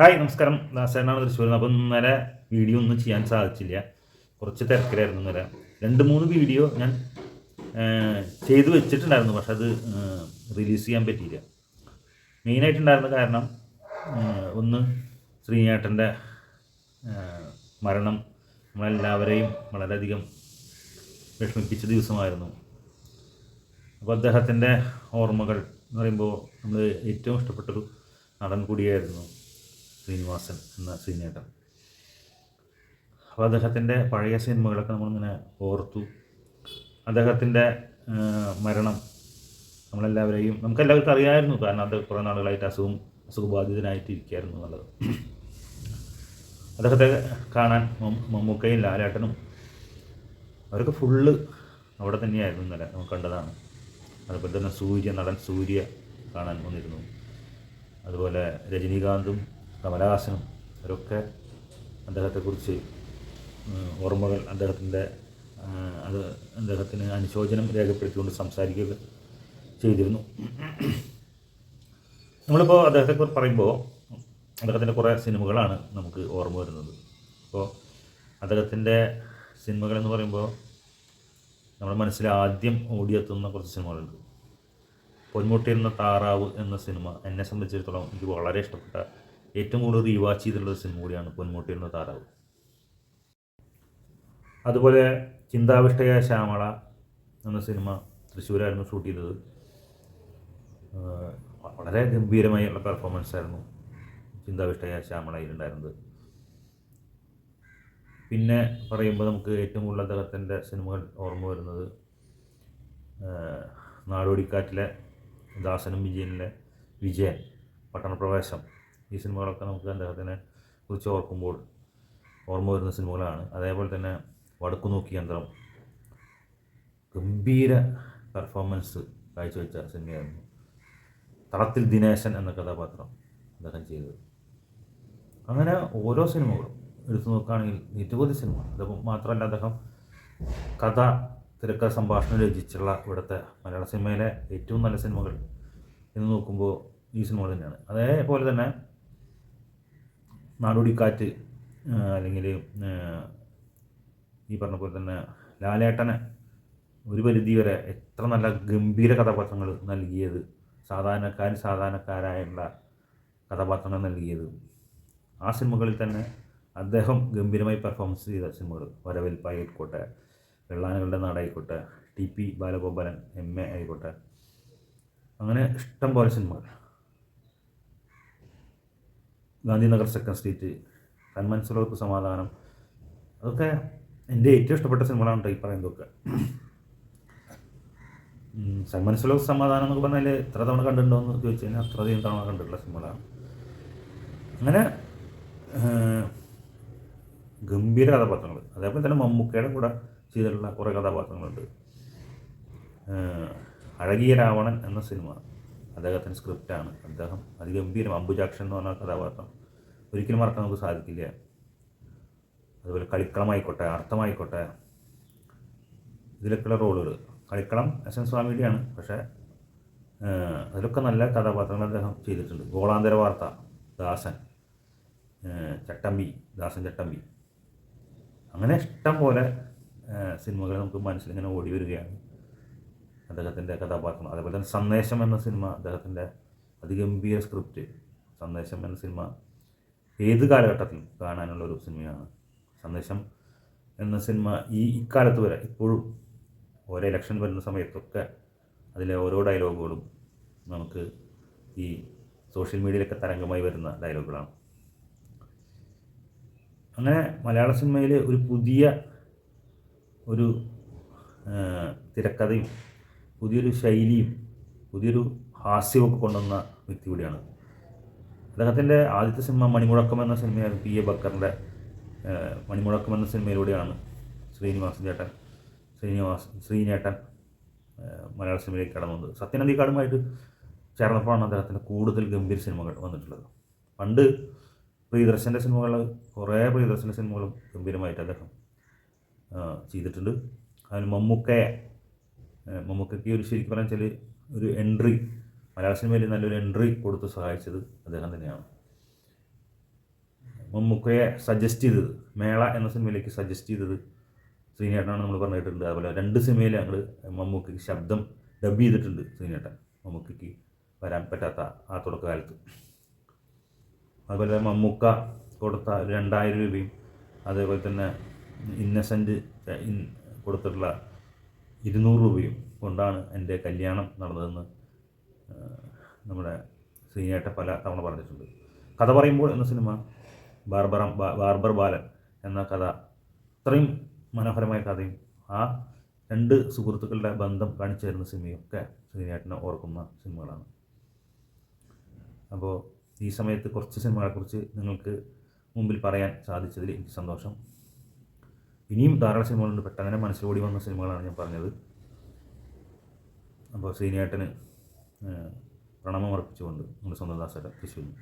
Hi നമസ്കാരം. ദാസേനാണ് തൃശ്ശൂർ അപ്പം ഇന്നലെ വീഡിയോ ഒന്നും ചെയ്യാൻ സാധിച്ചില്ല. കുറച്ച് തിരക്കിലായിരുന്നു ഇന്നലെ. രണ്ട് മൂന്ന് വീഡിയോ ഞാൻ ചെയ്തു വെച്ചിട്ടുണ്ടായിരുന്നു. പക്ഷെ അത് റിലീസ് ചെയ്യാൻ പറ്റിയില്ല. മെയിനായിട്ടുണ്ടായിരുന്ന കാരണം ഒന്ന് ശ്രീനേട്ടന്റെ മരണം നമ്മളെല്ലാവരെയും വളരെയധികം വിഷമിപ്പിച്ച ദിവസമായിരുന്നു. അപ്പോൾ അദ്ദേഹത്തിന്റെ ഓർമ്മകൾ എന്ന് പറയുമ്പോൾ നമ്മൾ ഏറ്റവും ഇഷ്ടപ്പെട്ടൊരു നടൻ കൂടിയായിരുന്നു ശ്രീനിവാസൻ എന്ന സീനേട്ടൻ അപ്പോൾ അദ്ദേഹത്തിന്റെ പഴയ സിനിമകളൊക്കെ നമ്മളിങ്ങനെ ഓർത്തു. അദ്ദേഹത്തിന്റെ മരണം നമ്മളെല്ലാവരെയും നമുക്കെല്ലാവർക്കും അറിയാമായിരുന്നു. കാരണം അത് കുറേ നാളുകളായിട്ട് അസുഖം അസുഖബാധിതനായിട്ട് ഇരിക്കുകയായിരുന്നു എന്നുള്ളത്. അദ്ദേഹത്തെ കാണാൻ മമ്മൂക്കയും ലാലേട്ടനും അവരൊക്കെ ഫുള്ള് അവിടെ തന്നെയായിരുന്നു ഇന്നലെ നമുക്ക് കണ്ടതാണ്. അതുപോലെ തന്നെ സൂര്യ നടൻ സൂര്യ കാണാൻ വന്നിരുന്നു. അതുപോലെ രജനീകാന്തും കമലഹാസനും അവരൊക്കെ അദ്ദേഹത്തെക്കുറിച്ച് ഓർമ്മകൾ അദ്ദേഹത്തിന്റെ അത് അദ്ദേഹത്തിന് അനുശോചനം രേഖപ്പെടുത്തിക്കൊണ്ട് സംസാരിക്കുക ചെയ്തിരുന്നു. നമ്മളിപ്പോൾ അദ്ദേഹത്തെക്കുറിച്ച് പറയുമ്പോൾ അദ്ദേഹത്തിന്റെ കുറേ സിനിമകളാണ് നമുക്ക് ഓർമ്മ വരുന്നത്. അപ്പോൾ അദ്ദേഹത്തിന്റെ സിനിമകളെന്ന് പറയുമ്പോൾ നമ്മുടെ മനസ്സിൽ ആദ്യം ഓടിയെത്തുന്ന കുറച്ച് സിനിമകളുണ്ട്. പൊന്മുട്ടിയിരുന്ന താറാവ് എന്ന സിനിമ എന്നെ സംബന്ധിച്ചിടത്തോളം എനിക്ക് വളരെ ഇഷ്ടപ്പെട്ട ഏറ്റവും കൂടുതൽ റീവാച്ച് ചെയ്തിട്ടുള്ള സിനിമ കൂടിയാണ് പൊന്മുട്ടിയിരുന്ന താറാവ്. അതുപോലെ ചിന്താവിഷ്ടയായ ശ്യാമള എന്ന സിനിമ തൃശ്ശൂരായിരുന്നു ഷൂട്ട് ചെയ്തത്. വളരെ ഗംഭീരമായുള്ള പെർഫോമൻസ് ആയിരുന്നു ചിന്താവിഷ്ടയ ശ്യാമളയിലുണ്ടായിരുന്നത് പിന്നെ പറയുമ്പോൾ നമുക്ക് ഏറ്റവും കൂടുതൽ അദ്ദേഹത്തിന്റെ സിനിമകൾ ഓർമ്മ വരുന്നത് നാടോടിക്കാറ്റിലെ ദാസനും വിജയനിലെ വിജയൻ പട്ടണപ്രവേശം. ഈ സിനിമകളൊക്കെ നമുക്ക് അദ്ദേഹത്തിനെ കുറിച്ച് ഓർക്കുമ്പോൾ ഓർമ്മ വരുന്ന സിനിമകളാണ്. അതേപോലെ തന്നെ വടക്കു നോക്കി യന്ത്രം. ഗംഭീര പെർഫോമൻസ് കാഴ്ചവെച്ച സിനിമയായിരുന്നു. തളത്തിൽ ദിനേശൻ എന്ന കഥാപാത്രം അദ്ദേഹം ചെയ്തത്. അങ്ങനെ ഓരോ സിനിമകളും എടുത്തു നോക്കുകയാണെങ്കിൽ നിരവധി സിനിമ അത് മാത്രമല്ല അദ്ദേഹം കഥ തിരക്കഥ സംഭാഷണം രചിച്ചുള്ള ഇവിടുത്തെ മലയാള സിനിമയിലെ ഏറ്റവും നല്ല സിനിമകൾ എന്ന് നോക്കുമ്പോൾ ഈ സിനിമകൾ തന്നെയാണ്. അതേപോലെ തന്നെ നാടോടിക്കാറ്റ് അല്ലെങ്കിൽ ഈ പറഞ്ഞ പോലെ തന്നെ ലാലേട്ടനെ ഒരു പരിധി വരെ എത്ര നല്ല ഗംഭീര കഥാപാത്രങ്ങൾ നൽകിയത് സാധാരണക്കാർ സാധാരണക്കാരായുള്ള കഥാപാത്രങ്ങൾ നൽകിയത്. ആ സിനിമകളിൽ തന്നെ അദ്ദേഹം ഗംഭീരമായി പെർഫോമൻസ് ചെയ്ത സിനിമകൾ. വരവേൽപ്പായിക്കോട്ടെ വെള്ളാനകളുടെ നാടായിക്കോട്ടെ T P Balagopalan M A ആയിക്കോട്ടെ. അങ്ങനെ ഇഷ്ടം പോലെ സിനിമകൾ. ഗാന്ധിനഗർ സെക്കൻഡ് സ്ട്രീറ്റ് കൺമൻസുലോർക്ക് സമാധാനം. അതൊക്കെ എന്റെ ഏറ്റവും ഇഷ്ടപ്പെട്ട സിനിമകളാണ് ഈ പറയുന്നതൊക്കെ. സൽമാൻ സമാധാനം എന്നൊക്കെ പറഞ്ഞാൽ എത്ര തവണ കണ്ടിട്ടുണ്ടോ എന്ന് ചോദിച്ചു കഴിഞ്ഞാൽ അത്രയധികം തവണ കണ്ടിട്ടുള്ള സിനിമകളാണ്. അങ്ങനെ ഗംഭീര കഥാപാത്രങ്ങൾ അതേപോലെ തന്നെ മമ്മൂക്കയുടെ കൂടെ ചെയ്തിട്ടുള്ള കുറേ കഥാപാത്രങ്ങളുണ്ട്. അഴകിയ രാവണൻ എന്ന സിനിമ. അദ്ദേഹത്തിന്റെ സ്ക്രിപ്റ്റാണ് അദ്ദേഹം അതിഗംഭീരം അംബുജാക്ഷൻ എന്ന് പറഞ്ഞ കഥാപാത്രം. ഒരിക്കലും മറക്കാൻ നമുക്ക് സാധിക്കില്ല. അതുപോലെ കളിക്കളമായിക്കോട്ടെ അർത്ഥമായിക്കോട്ടെ ഇതിലൊക്കെയുള്ള റോളുകൾ. കളിക്കളം എസ് എൻ സ്വാമിയുടെയാണ്. പക്ഷേ അതിലൊക്കെ നല്ല കഥാപാത്രങ്ങൾ അദ്ദേഹം ചെയ്തിട്ടുണ്ട്. ഗോളാന്തര വാർത്ത ദാസൻ ചട്ടമ്പി ദാസൻ ചട്ടമ്പി. അങ്ങനെ ഇഷ്ടം പോലെ സിനിമകൾ നമുക്ക് മനസ്സിൽ ഇങ്ങനെ ഓടി വരികയാണ്. അദ്ദേഹത്തിന്റെ കഥാപാത്രം. അതേപോലെ തന്നെ സന്ദേശം എന്ന സിനിമ അദ്ദേഹത്തിന്റെ അതിഗംഭീര സ്ക്രിപ്റ്റ് സന്ദേശം എന്ന സിനിമ ഏത് കാലഘട്ടത്തിലും കാണാനുള്ള ഒരു സിനിമയാണ് സന്ദേശം എന്ന സിനിമ ഈ ഇക്കാലത്ത് വരെ ഇപ്പോഴും ഓരോ ഇലക്ഷൻ വരുന്ന സമയത്തൊക്കെ അതിലെ ഓരോ ഡയലോഗുകളും നമുക്ക് ഈ സോഷ്യൽ മീഡിയയിലൊക്കെ തരംഗമായി വരുന്ന ഡയലോഗുകളാണ്. അങ്ങനെ മലയാള സിനിമയിൽ ഒരു പുതിയ ഒരു തിരക്കഥയും പുതിയൊരു ശൈലിയും പുതിയൊരു ഹാസ്യമൊക്കെ കൊണ്ടുവന്ന വ്യക്തി കൂടിയാണ് അദ്ദേഹത്തിന്റെ ആദ്യത്തെ സിനിമ മണിമുഴക്കം എന്ന സിനിമയാണ് പി എ ബക്കറിന്റെ മണിമുഴക്കം എന്ന സിനിമയിലൂടെയാണ് ശ്രീനിവാസൻ ചേട്ടൻ ശ്രീനിവാസ് ശ്രീനേട്ടൻ മലയാള സിനിമയിലേക്ക് കടന്നത്. സത്യനന്ദിക്കാടുമായിട്ട് ചേർന്നപ്പോഴാണ് അദ്ദേഹത്തിന്റെ കൂടുതൽ ഗംഭീര സിനിമകൾ വന്നിട്ടുള്ളത്. പണ്ട് പ്രിയദർശന്റെ സിനിമകൾ കുറേ പ്രിയദർശന്റെ സിനിമകളും ഗംഭീരമായിട്ട് അദ്ദേഹം ചെയ്തിട്ടുണ്ട്. അതിന് മമ്മൂക്കയെ മമ്മൂക്കയ്ക്ക് ഒരു ശരിക്കും പറഞ്ഞാൽ ഒരു എൻട്രി മലയാള സിനിമയിൽ നല്ലൊരു എൻട്രി കൊടുത്ത് സഹായിച്ചത് അദ്ദേഹം തന്നെയാണ്. മമ്മൂക്കയെ സജസ്റ്റ് ചെയ്തത് മേള എന്ന സിനിമയിലേക്ക് സജസ്റ്റ് ചെയ്തത് ശ്രീനേട്ടനാണ് നമ്മൾ പറഞ്ഞിട്ടുണ്ട്. അതുപോലെ രണ്ട് സിനിമയിൽ ഞങ്ങൾ മമ്മൂക്കയ്ക്ക് ശബ്ദം ഡബ് ചെയ്തിട്ടുണ്ട് ശ്രീനേട്ടൻ. മമ്മൂക്കയ്ക്ക് വരാൻ പറ്റാത്ത ആ തുടക്കകാലത്ത്. അതുപോലെ മമ്മൂക്ക കൊടുത്ത രണ്ടായിരം രൂപയും അതേപോലെ തന്നെ ഇന്നസെന്റ് കൊടുത്തിട്ടുള്ള ഇരുന്നൂറ് രൂപയും കൊണ്ടാണ് എന്റെ കല്യാണം നടന്നതെന്ന് നമ്മുടെ ശ്രീനേട്ട പല തവണ പറഞ്ഞിട്ടുണ്ട്. കഥ പറയുമ്പോൾ എന്ന സിനിമ ബാർബറം ബാർബർ ബാലൻ എന്ന കഥ അത്രയും മനോഹരമായ കഥയും ആ രണ്ട് സുഹൃത്തുക്കളുടെ ബന്ധം കാണിച്ചു തരുന്ന സിനിമയൊക്കെ ശ്രീനേട്ടനെ ഓർക്കുന്ന സിനിമകളാണ്. അപ്പോൾ ഈ സമയത്ത് കുറച്ച് സിനിമകളെക്കുറിച്ച് നിങ്ങൾക്ക് മുമ്പിൽ പറയാൻ സാധിച്ചതിൽ എനിക്ക് സന്തോഷം. ഇനിയും ധാരാളം സിനിമകളുണ്ട്. പെട്ടെന്ന് മനസ്സിലോടി വന്ന സിനിമകളാണ് ഞാൻ പറഞ്ഞത്. അപ്പോൾ ശ്രീനേട്ടന് പ്രണാമം അർപ്പിച്ചുകൊണ്ട് നമ്മുടെ സ്വന്തം ദാസര തൃശ്ശൂരിൽ